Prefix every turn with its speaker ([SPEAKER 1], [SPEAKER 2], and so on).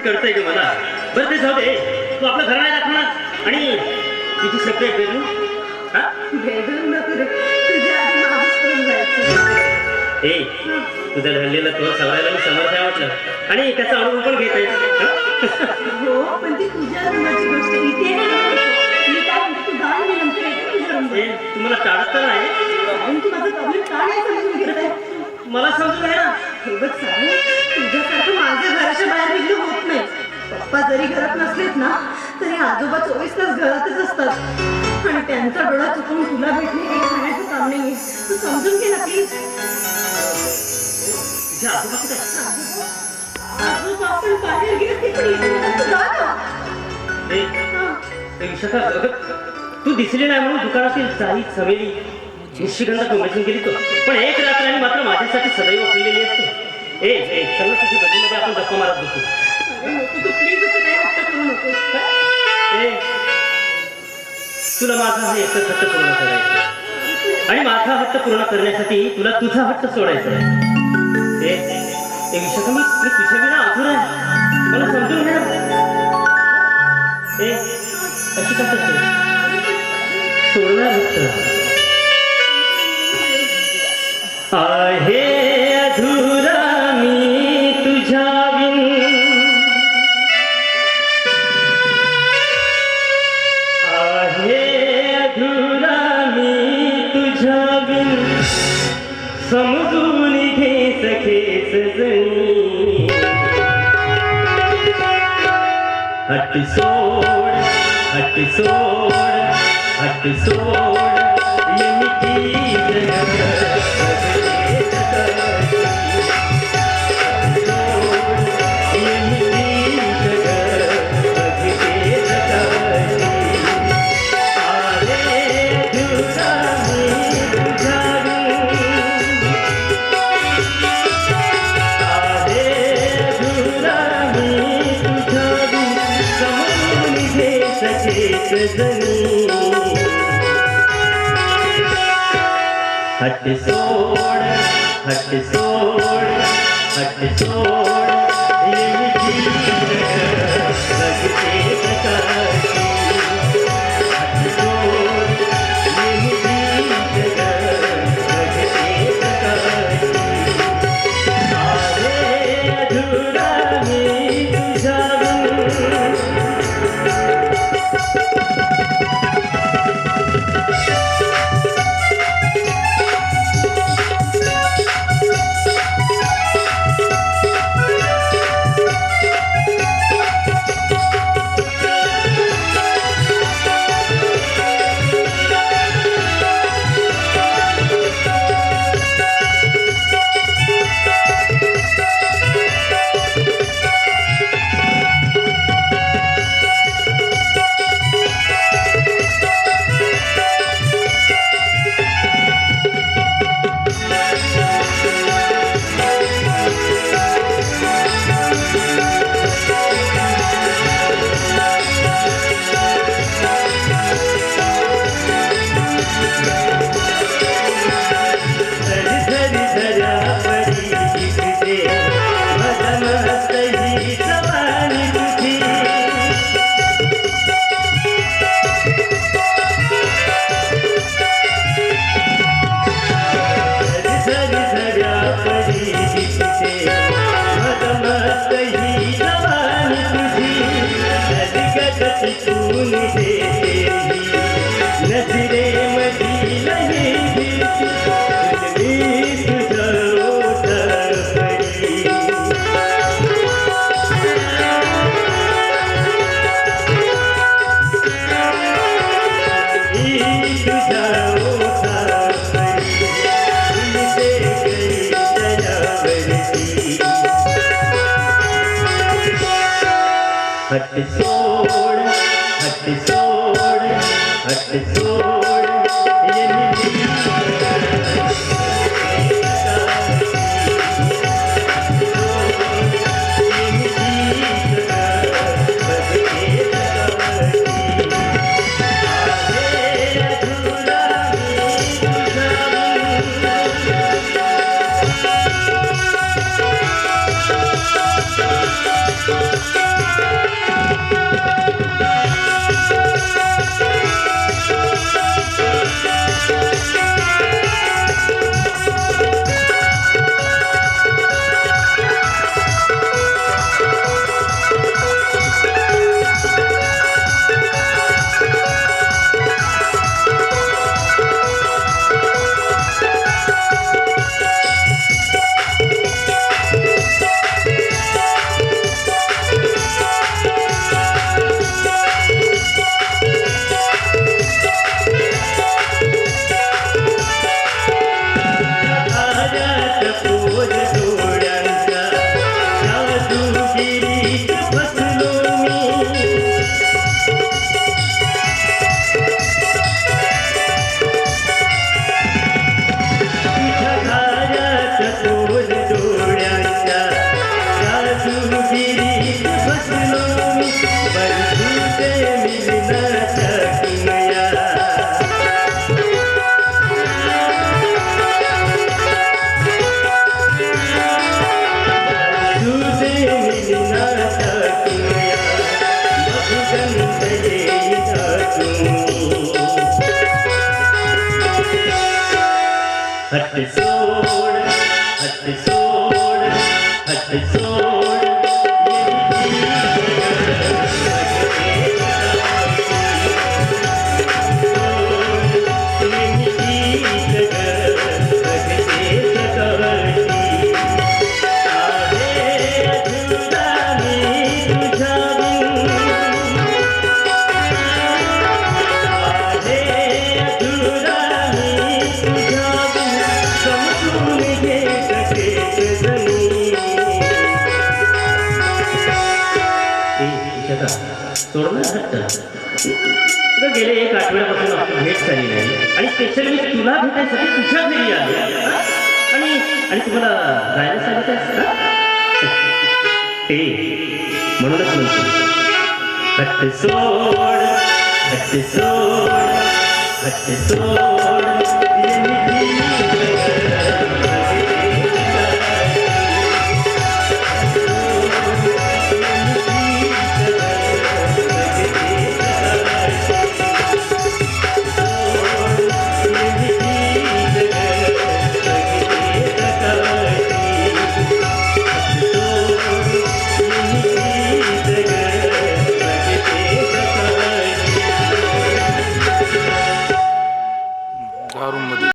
[SPEAKER 1] कळतंय ग मला? बरं ते जाऊ दे. तू आपलं घर नाही दाखवणार. आणि तुझी शक्य आहे हा?
[SPEAKER 2] नको रे. तुझ्या आधी माझंच करून जायचं.
[SPEAKER 1] ए तुझं घडलेलं तोर सावरायला मी समर्थ आहे म्हटलं आणि त्याचा अनुभव पण घेत आहे.
[SPEAKER 2] हो? पण ती तुझ्या रूमाची गोष्ट इथे नाही नको. मी काय म्हणते तू जाण मी नंतर येते तुझ्या रूम
[SPEAKER 1] ए तुम्हाला टाळत तर नाही.
[SPEAKER 2] कारण तू माझा प्रॉब्लेम का नाही समजून घेत आहे.
[SPEAKER 1] मला समजून आहे ना.
[SPEAKER 2] जरी घरात नसलेत ना तरी आजोबा चोवीस तास घरातच असतात. आणि त्यांचा डोळा चुकून तुला भेटणे काही खाण्याचं काम नाही तू समजून घे ना प्लीज.
[SPEAKER 1] तुझ्या आजोबा कुठे आहेत?
[SPEAKER 2] आजोबा आपण बाहेर गेले ते पण. तू हा.
[SPEAKER 1] तू दिसली नाही म्हणून दुकानातील साई चमेली निशिगंध कमिशन केली तो. पण एक रात्र आणि मात्र माझ्यासाठी सदैव फुललेली असते. ए ए चल तुझी बदलीमध्ये आपण गप्पा मारत बसू. तुला माझा हा एकच हट्ट पूर्ण करायचा आणि माझा हट्ट पूर्ण करण्यासाठी तुला तुझा हट्ट सोडायचा आहे. ए ए मी मी तुझ्या विना अधुरा आहे. मला समजून घे ए अशी का सोडणार हट्ट. आहे अठ सौ अठ सौ अठ सौ हट सोड हट सोड हट सोड ये जीवन हट सोड हट सोड हट सोड। हट सोड हट सोड हट सोड सोड ना हट्ट गेले एक आठवड्यापासून आपली भेट झाली नाही आणि स्पेशल मी तुला भेटायसाठी तुझ्या घरी आले. आणि आणि तुम्हाला जायला सांगितलं ते म्हणूनच म्हणतो. हट्ट सोड हट्ट सोड हट्ट सोड.